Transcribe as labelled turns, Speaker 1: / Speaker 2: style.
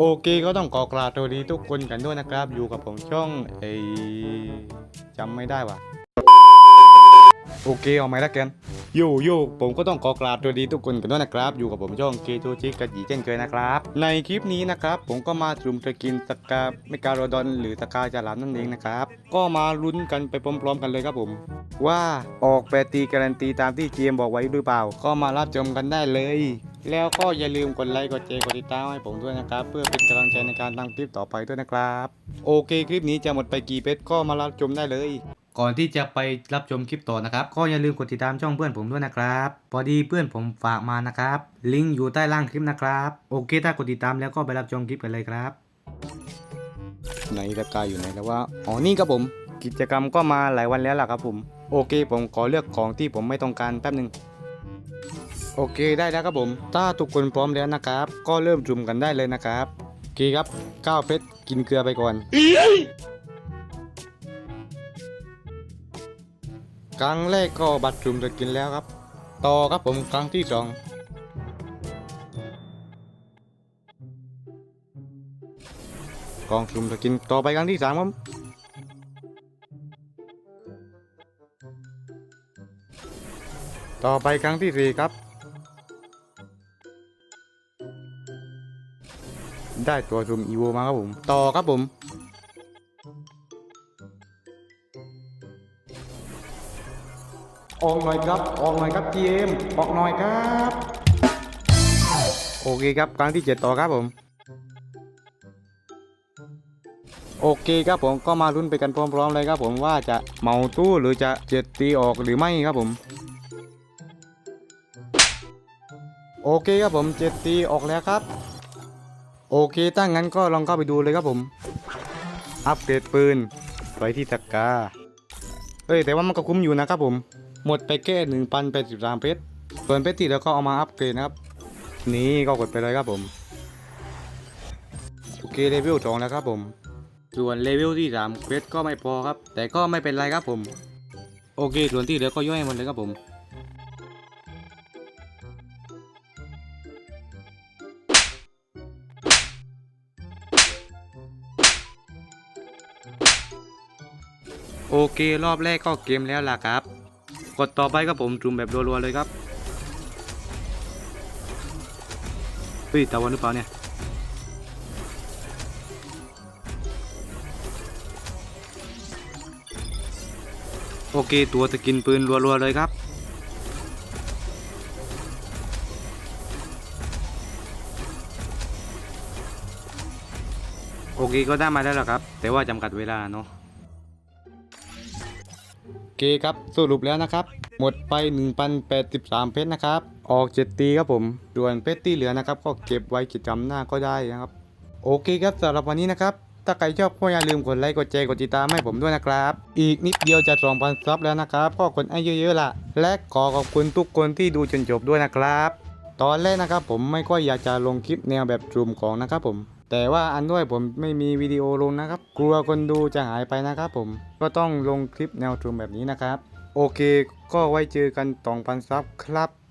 Speaker 1: โอเคก็ต้องขอกราบสวัสดีทุกคนกันด้วยนะครับ อยู่กับผมช่องไอจำไม่ได้ว่ะ โอเคเอาไหมละกัน โยโย่ผมก็ต้องขอกราบสวัสดีทุกคนกันด้วยนะครับ อยู่กับผมช่องเกโจชิกะจีเช่นเคยนะครับ ในคลิปนี้นะครับ ผมก็มาสุ่มสกินสกาเมกาโรดอน หรือสกาจารามนั่นเองนะครับ ก็มาลุ้นกันไปพร้อมๆกันเลยครับผม ว่าออกแปตีการันตีตามที่เกมบอกไว้หรือเปล่า ก็มารับชมกันได้เลย แล้วก็อย่าลืมกดไลค์กดแชร์กดติดตามให้ผมด้วยนะครับ เพื่อเป็นกำลังใจในการทำคลิปต่อไปด้วยนะครับ โอเคคลิปนี้จะหมดไปกี่เพชรก็มารับชมได้เลย ก่อนที่จะไปรับชมคลิปต่อนะครับ ก็อย่าลืมกดติดตามช่องเพื่อนผมด้วยนะครับ พอดีเพื่อนผมฝากมานะครับ ลิงก์อยู่ใต้ล่างคลิปนะครับ โอเค ถ้ากดติดตามแล้วก็ไปรับชมคลิปกันเลยครับ ไหนตะกายอยู่ไหนแล้วว่า อ๋อ นี่ครับผม กิจกรรมก็มาหลายวันแล้วล่ะครับผม โอเค ผมขอเลือกของที่ผมไม่ต้องการแป๊บหนึ่งโอเคได้แล้วครับผม ถ้าทุกคนพร้อมแล้วนะครับ ก็เริ่มจุ่มกันได้เลยนะครับโอเคครับก้าวเพชรกินเกลือไปก่อน ครั้งแรกก็บัตรจุ่มจะกินแล้วครับ ต่อครับผมครั้งที่สองกองจุ่มจะกินต่อไปครั้งที่สามครับต่อไปครั้งที่สี่ครับ ได้ตัวจุ่มอีโวมาครับผม ต่อครับผม ออกหน่อยครับ ออกหน่อยครับทีเอ็มออกหน่อยครับ โอเคครับครั้งที่เจ็ดต่อครับผม โอเคครับผมก็มาลุ้นไปกันพร้อมๆเลยครับผมว่าจะเมาตู้หรือจะเจ็ดตีออกหรือไม่ครับผม โอเคครับผมเจ็ดตีออกแล้วครับ โอเคถ้างั้นก็ลองเข้าไปดูเลยครับผม อัปเกรดปืนไปที่ตะกร้าเอ้ยแต่ว่ามันก็คุ้มอยู่นะครับผม หมดไปแค่หนึ่งพันแปดสิบสามเพชรส่วนเพชรที่แล้วก็เอามาอัปเกรดนะครับ นี่ก็กดไปเลยครับผมโอเคเลเวลสองแล้วครับผม ส่วนเลเวลที่สามเพชรก็ไม่พอครับ แต่ก็ไม่เป็นไรครับผม โอเค ส่วนที่เหลือก็ย่อยหมดเลยครับผมโอเครอบแรกก็เกมแล้วล่ะครับ กดต่อไปครับผมจุ่มแบบรัวๆเลยครับเฮ้ยตะวันหรือเปล่าเนี่ยโอเคตัวจะกินปืนรัวๆเลยครับโอเคก็ได้มาแล้วล่ะครับ แต่ว่าจำกัดเวลาเนาะ เคครับสรุปแล้วนะครับ หมดไป 1,083 เพชรนะครับ ออก 7 ตีครับผมส่วนเพชรที่เหลือนะครับ ก็เก็บไว้กิจกรรมหน้าก็ได้นะครับ โอเคครับสำหรับวันนี้นะครับ ถ้าใครชอบก็อย่าลืมกดไลค์กดแชร์กดติดตามให้ผมด้วยนะครับ อีกนิดเดียวจะ2,000ซับแล้วนะครับก็กดให้เยอะๆล่ะ และขอขอบคุณทุกคนที่ดูจนจบด้วยนะครับ ตอนแรกนะครับผมไม่ค่อยอยากจะลงคลิปแนวแบบจุ่มของนะครับผม แต่ว่าอันด้วยผมไม่มีวิดีโอลงนะครับ กลัวคนดูจะหายไปนะครับผมก็ต้องลงคลิปแนวทรูมแบบนี้นะครับ โอเค ก็ไว้เจอกันตองพันซับครับ